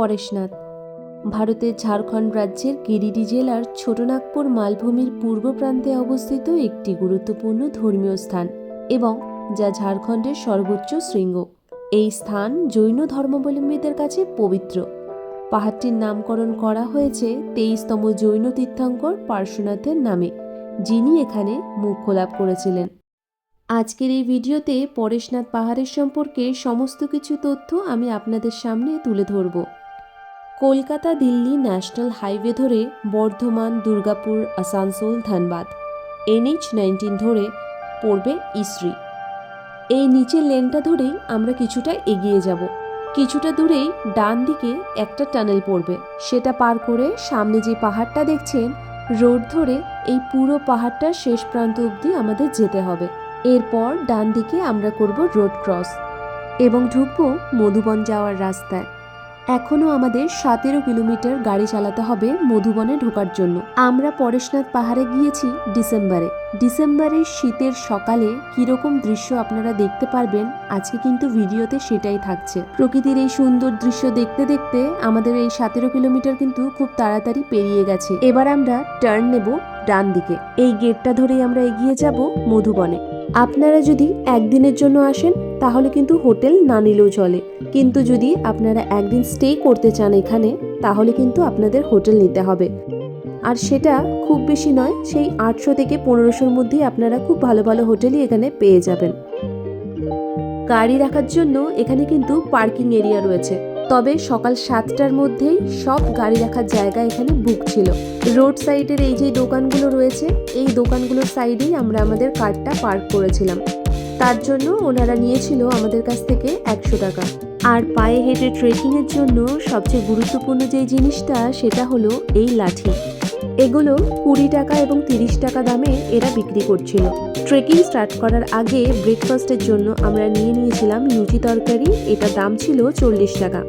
পরেশনাথ। ভারতের ঝাড়খণ্ড রাজ্যের গিরিডি জেলার ছোটনাগপুর মালভূমির পূর্ব প্রান্তে অবস্থিত একটি গুরুত্বপূর্ণ ধর্মীয় স্থান এবং যা ঝাড়খণ্ডের সর্বোচ্চ শৃঙ্গ। এই স্থান জৈন ধর্মাবলম্বীদের কাছে পবিত্র। পাহাড়টির নামকরণ করা হয়েছে তেইশতম জৈন তীর্থঙ্কর পার্শ্বনাথের নামে, যিনি এখানে মুখ্য লাভ করেছিলেন। আজকের এই ভিডিওতে পরেশনাথ পাহাড়ের সম্পর্কে সমস্ত কিছু তথ্য আমি আপনাদের সামনে তুলে ধরব। কলকাতা দিল্লি ন্যাশনাল হাইওয়ে ধরে বর্ধমান, দুর্গাপুর, আসানসোল, ধানবাদ। এনএইচ নাইনটিন ধরে পড়বে ইসরি। এই নিচের লেনটা ধরেই আমরা কিছুটা এগিয়ে যাব। কিছুটা দূরেই ডান দিকে একটা টানেল পড়বে। সেটা পার করে সামনে যে পাহাড়টা দেখছেন, রোড ধরে এই পুরো পাহাড়টার শেষ প্রান্ত অবধি আমাদের যেতে হবে। এরপর ডান দিকে আমরা করব রোড ক্রস এবং ঢুকবো মধুবন যাওয়ার রাস্তায়। এখনও আমাদের সতেরো কিলোমিটার গাড়ি চালাতে হবে মধুবনে ঢোকার জন্য। আমরা পরেশনাথ পাহাড়ে গিয়েছি ডিসেম্বরে। ডিসেম্বরের শীতের সকালে কীরকম দৃশ্য আপনারা দেখতে পারবেন, আজকে কিন্তু ভিডিওতে সেটাই থাকছে। প্রকৃতির এই সুন্দর দৃশ্য দেখতে দেখতে আমাদের এই সতেরো কিলোমিটার কিন্তু খুব তাড়াতাড়ি পেরিয়ে গেছে। এবার আমরা টার্ন নেব ডান দিকে। এই গেটটা ধরেই আমরা এগিয়ে যাব মধুবনে। আপনারা যদি একদিনের জন্য আসেন তাহলে কিন্তু হোটেল না নিলেও চলে। কিন্তু যদি আপনারা একদিন স্টে করতে চান এখানে, তাহলে কিন্তু আপনাদের হোটেল নিতে হবে। আর সেটা খুব বেশি নয়, সেই আটশো থেকে পনেরোশোর মধ্যেই আপনারা খুব ভালো ভালো হোটেলই এখানে পেয়ে যাবেন। গাড়ি রাখার জন্য এখানে কিন্তু পার্কিং এরিয়া রয়েছে। তবে সকাল সাতটার মধ্যেই সব গাড়ি রাখার জায়গা এখানে বুক ছিল। রোড সাইডের এই যে দোকানগুলো রয়েছে, এই দোকানগুলোর সাইডেই আমরা আমাদের কারটা পার্ক করেছিলাম। তার জন্য ওনারা নিয়েছিল আমাদের কাছ থেকে একশো টাকা। আর পায়ে হেঁটে ট্রেকিংয়ের জন্য সবচেয়ে গুরুত্বপূর্ণ যে জিনিসটা, সেটা হলো এই লাঠি। এগুলো কুড়ি টাকা এবং তিরিশ টাকা দামে এরা বিক্রি করছিল। ট্রেকিং স্টার্ট করার আগে ব্রেকফাস্টের জন্য আমরা নিয়ে নিয়েছিলাম লুচি তরকারি এটার দাম ছিল চল্লিশ টাকা।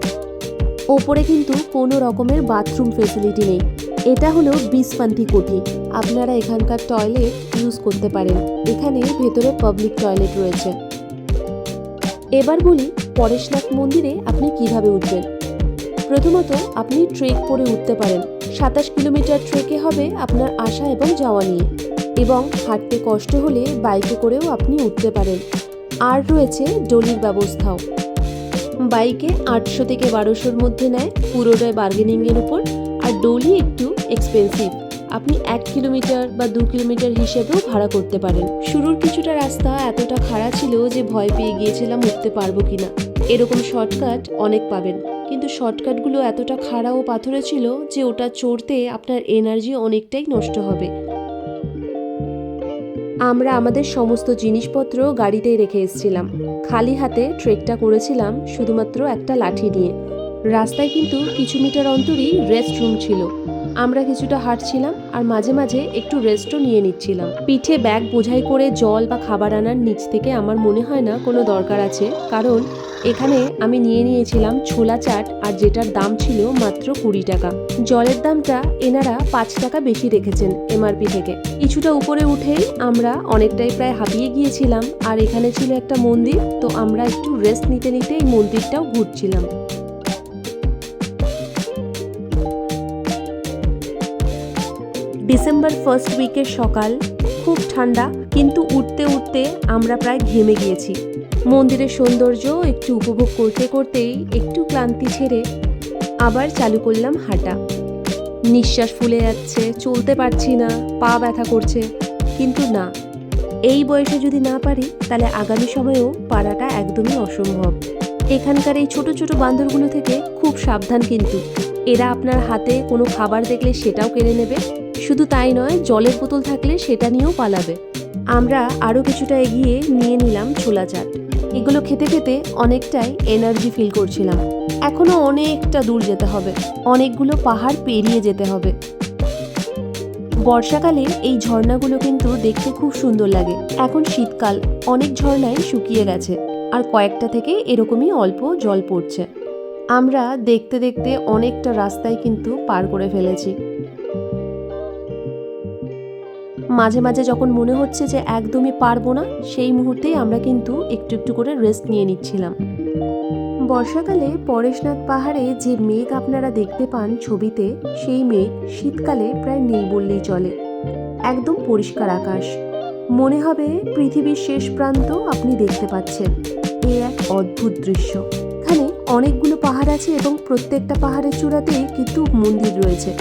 ওপরে কিন্তু কোনো রকমের বাথরুম ফেসিলিটি নেই। এটা হলো বিসপান্থি কোঠি আপনারা এখানকার টয়লেট ইউজ করতে পারেন। এখানে ভেতরে পাবলিক টয়লেট রয়েছে। এবার বলি পরেশনাথ মন্দিরে আপনি কীভাবে উঠবেন? প্রথমত আপনি ট্রেক করে উঠতে পারেন। সাতাশ কিলোমিটার ট্রেকে হবে আপনার আসা এবং যাওয়া নিয়ে। এবং হাঁটতে কষ্ট হলে বাইকে করেও আপনি উঠতে পারেন। আর রয়েছে ডলির ব্যবস্থাও। বাইকে আটশো থেকে বারোশোর মধ্যে নেয়, পুরোটাই বার্গেনিংয়ের উপর। আর ডলি একটু এক্সপেন্সিভ আপনি এক কিলোমিটার বা দু কিলোমিটার হিসেবেও ভাড়া করতে পারেন। শুরুর কিছুটা রাস্তা এতটা খাড়া ছিল যে ভয় পেয়ে গিয়েছিলাম উঠতে পারব কিনা। এরকম শর্টকাট অনেক পাবেন। কিন্তু শর্টকাটগুলো এতটা খাড়া ও পাথরে ছিল যে ওটা চড়তে আপনার এনার্জি অনেকটাই নষ্ট হবে। আমরা আমাদের সমস্ত জিনিসপত্র গাড়িতেই রেখে এসেছিলাম। খালি হাতে ট্রেকটা করেছিলাম শুধুমাত্র একটা লাঠি নিয়ে। রাস্তায় কিন্তু কিছু মিটার অন্তরই রেস্ট রুম ছিল। আমরা কিছুটা হাঁটছিলাম আর মাঝে মাঝে একটু রেস্টও নিয়ে নিচ্ছিলাম। পিঠে ব্যাগ বোঝাই করে জল বা খাবার আনার নিচ থেকে আমার মনে হয় না কোনো দরকার আছে, কারণ এখানে আমি নিয়ে নিয়েছিলাম ছোলা চাট আর যেটার দাম ছিল মাত্র কুড়ি টাকা। জলের দামটা এনারা পাঁচ টাকা বেশি রেখেছেন এমআরপি থেকে। কিছুটা উপরে উঠেই আমরা অনেকটাই প্রায় হাঁপিয়ে গিয়েছিলাম আর এখানে ছিল একটা মন্দির, তো আমরা একটু রেস্ট নিতে নিতে এই মন্দিরটাও ঘুরছিলাম। ডিসেম্বর ফার্স্ট উইকের সকাল, খুব ঠান্ডা, কিন্তু উঠতে উঠতে আমরা প্রায় ঘেমে গিয়েছি। মন্দিরের সৌন্দর্য একটু উপভোগ করতে করতেই একটু ক্লান্তি ছেড়ে আবার চালু করলাম হাঁটা। নিঃশ্বাস ফুলে যাচ্ছে, চলতে পারছি না, পা ব্যথা করছে, কিন্তু না, এই বয়সে যদি না পারি, তাহলে আগামী সময়েও পারাটা একদমই অসম্ভব। এখানকার এই ছোট ছোট বান্দরগুলো থেকে খুব সাবধান কিন্তু। এরা আপনার হাতে কোনো খাবার দেখলে সেটাও কেড়ে নেবে। শুধু তাই নয়, জলের বোতল থাকলে সেটা নিয়েও পালাবে। আমরা আরও কিছুটা এগিয়ে নিয়ে নিলাম ছোলা চাট। এগুলো খেতে খেতে অনেকটাই এনার্জি ফিল করছিলাম। এখনও অনেকটা দূর যেতে হবে। অনেকগুলো পাহাড় পেরিয়ে যেতে হবে। বর্ষাকালে এই ঝর্ণাগুলো কিন্তু দেখতে খুব সুন্দর লাগে। এখন শীতকাল, অনেক ঝর্ণায় শুকিয়ে গেছে। আর কয়েকটা থেকে এরকমই অল্প জল পড়ছে। আমরা দেখতে দেখতে অনেকটা রাস্তায় কিন্তু পার করে ফেলেছি। মাঝে মাঝে যখন মনে হচ্ছে যে একদমই পারব না, সেই মুহূর্তেই আমরা কিন্তু একটু একটু করে রেস্ট নিয়ে নিচ্ছিলাম। বর্ষাকালে পরেশনাথ পাহাড়ে যে মেঘ আপনারা দেখতে পান ছবিতে, সেই মেঘ শীতকালে প্রায় নেই বললেই চলে। একদম পরিষ্কার আকাশ। মনে হবে পৃথিবীর শেষ প্রান্ত আপনি দেখতে পাচ্ছেন। এ এক অদ্ভুত দৃশ্য। এখানে অনেকগুলো পাহাড় আছে এবং প্রত্যেকটা পাহাড়ের চূড়াতেই কিন্তু মন্দির রয়েছে।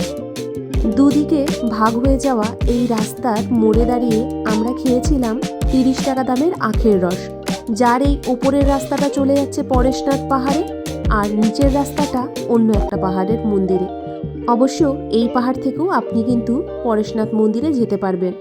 দুদিকে ভাগ হয়ে যাওয়া এই রাস্তার মোড়ে দাঁড়িয়ে আমরা খেয়েছিলাম তিরিশ টাকা দামের আখের রস, যার এই ওপরের রাস্তাটা চলে যাচ্ছে পরেশনাথ পাহাড়ে আর নিচের রাস্তাটা অন্য একটা পাহাড়ের মন্দিরে। অবশ্য এই পাহাড় থেকেও আপনি কিন্তু পরেশনাথ মন্দিরে যেতে পারবেন।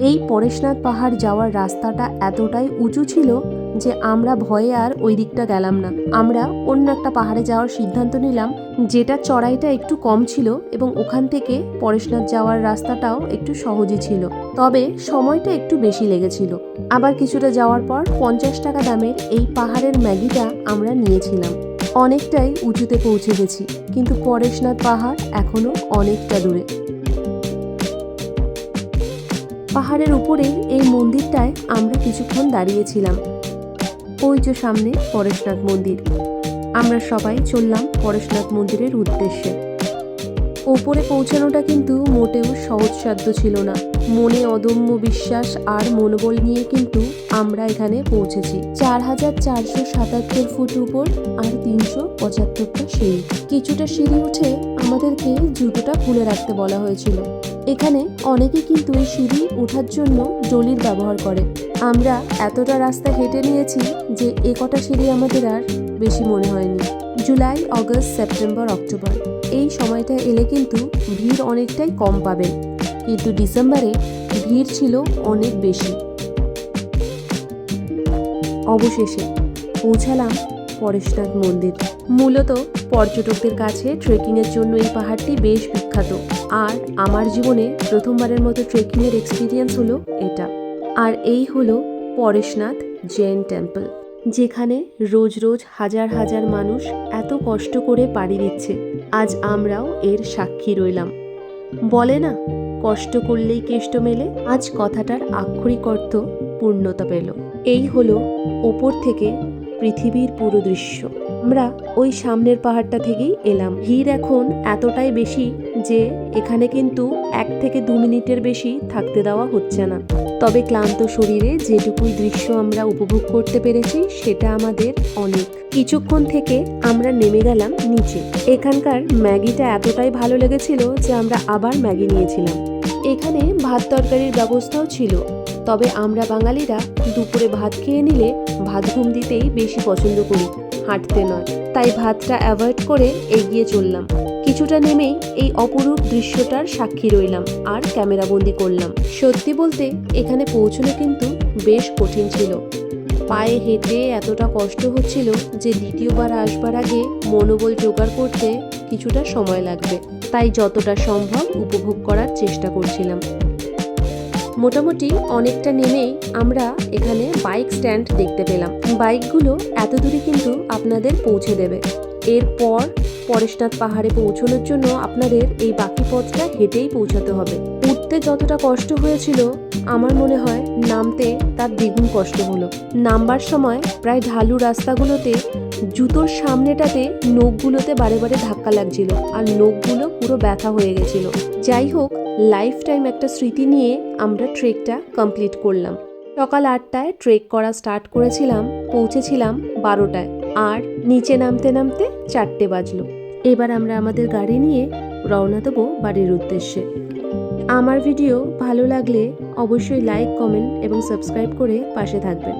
এই পরেশনাথ পাহাড় যাওয়ার রাস্তাটা এতটাই উঁচু ছিল যে আমরা ভয়ে আর ওই দিকটা গেলাম না। আমরা অন্য একটা পাহাড়ে যাওয়ার সিদ্ধান্ত নিলাম, যেটা চড়াইটা একটু কম ছিল এবং ওখান থেকে পরেশনাথ যাওয়ার রাস্তাটাও একটু সহজই ছিল। তবে সময়টা একটু বেশি লেগেছিল। আবার কিছুটা যাওয়ার পর পঞ্চাশ টাকা দামের এই পাহাড়ের ম্যাগিটা আমরা নিয়েছিলাম। অনেকটাই উঁচুতে পৌঁছে গেছি, কিন্তু পরেশনাথ পাহাড় এখনও অনেকটা দূরে। পাহাড়ের উপরেই এই মন্দিরটায় আমরা কিছুক্ষণ দাঁড়িয়েছিলাম। ওই যে সামনে পরেশনাথ মন্দির। আমরা সবাই চললাম পরেশনাথ মন্দিরের উদ্দেশ্যে। ওপরে পৌঁছানোটা কিন্তু মোটেও সহজসাধ্য ছিল না। মনে অদম্য বিশ্বাস আর মনোবল নিয়ে কিন্তু আমরা এখানে পৌঁছেছি। চার হাজার চারশো সাতাত্তর ফুট উপর আর তিনশো পঁচাত্তরটা সিঁড়ি। কিছুটা সিঁড়ি উঠে আমাদেরকে জুতোটা খুলে রাখতে বলা হয়েছিল। এখানে অনেকে কিন্তু এই সিঁড়ি ওঠার জন্য জলির ব্যবহার করে। আমরা এতটা রাস্তা হেঁটে নিয়েছি যে এ কটা সিঁড়ি আমাদের আর বেশি মনে হয়নি। জুলাই, অগস্ট, সেপ্টেম্বর, অক্টোবর এই সময়টা এলে কিন্তু ভিড় অনেকটাই কম পাবেন। কিন্তু ডিসেম্বরে ভিড় ছিল অনেক বেশি। অবশেষে পৌঁছালাম পরেশনাথ মন্দির। মূলত পর্যটকদের কাছে ট্রেকিংয়ের জন্য এই পাহাড়টি বেশ বিখ্যাত। আর আমার জীবনে প্রথমবারের মতো ট্রেকিংয়ের এক্সপিরিয়েন্স হলো এটা। আর এই হলো পরেশনাথ জৈন টেম্পল, যেখানে রোজ রোজ হাজার হাজার মানুষ এত কষ্ট করে পাড়ি দিচ্ছে। আজ আমরাও এর সাক্ষী রইলাম। বলে না কষ্ট করলেই কেষ্ট মেলে, আজ কথাটার আক্ষরিক অর্থ পূর্ণতা পেল। এই হলো ওপর থেকে পৃথিবীর পুরো দৃশ্য। আমরা ওই সামনের পাহাড়টা থেকেই এলাম। ভিড় এখন এতটাই বেশি যে এখানে কিন্তু এক থেকে দু মিনিটের বেশি থাকতে দেওয়া হচ্ছে না। তবে ক্লান্ত শরীরে যেটুকুই দৃশ্য আমরা উপভোগ করতে পেরেছি, সেটা আমাদের অনেক। কিছুক্ষণ থেকে আমরা নেমে গেলাম নিচে। এখানকার ম্যাগিটা এতটাই ভালো লেগেছিল যে আমরা আবার ম্যাগি নিয়েছিলাম। এখানে ভাত তরকারির ব্যবস্থাও ছিল। তবে আমরা বাঙালিরা দুপুরে ভাত খেয়ে নিলে ভাত ঘুম দিতেই বেশি পছন্দ করি, হাঁটতে নয়। তাই ভাতটা অ্যাভয়েড করে এগিয়ে চললাম। কিছুটা নেমেই এই অপরূপ দৃশ্যটার সাক্ষী রইলাম আর ক্যামেরাবন্দি করলাম। সত্যি বলতে এখানে পৌঁছানো কিন্তু বেশ কঠিন ছিল। পায়ে হেঁটে এতটা কষ্ট হচ্ছিল যে দ্বিতীয়বার আসবার আগে মনোবল জোগাড় করতে কিছুটা সময় লাগবে। তাই যতটা সম্ভব উপভোগ করার চেষ্টা করছিলাম। মোটামুটি অনেকটা নেমেই আমরা এখানে বাইক স্ট্যান্ড দেখতে পেলাম। বাইকগুলো এত দূরে কিন্তু আপনাদের পৌঁছে দেবে। এরপর পরেশনাথ পাহাড়ে পৌঁছানোর জন্য আপনাদের এই বাকি পথটা হেঁটেই পৌঁছাতে হবে। উঠতে যতটা কষ্ট হয়েছিল, আমার মনে হয় নামতে তার দ্বিগুণ কষ্ট হলো। নামবার সময় প্রায় ঢালু রাস্তাগুলোতে জুতোর সামনেটাতে নখগুলোতে বারে বারে ধাক্কা লাগছিল। আর নখগুলো পুরো ব্যথা হয়ে গেছিল। যাই হোক লাইফ টাইম একটা স্মৃতি নিয়ে আমরা ট্রেকটা কমপ্লিট করলাম। সকাল আটটায় ট্রেক করা স্টার্ট করেছিলাম, পৌঁছেছিলাম বারোটায়। আর নিচে নামতে নামতে চারটে বাজলো। এবার আমরা আমাদের গাড়ি নিয়ে রওনা দেবো বাড়ির উদ্দেশ্যে। আমার ভিডিও ভালো লাগলে অবশ্যই লাইক কমেন্ট এবং সাবস্ক্রাইব করে পাশে থাকবেন।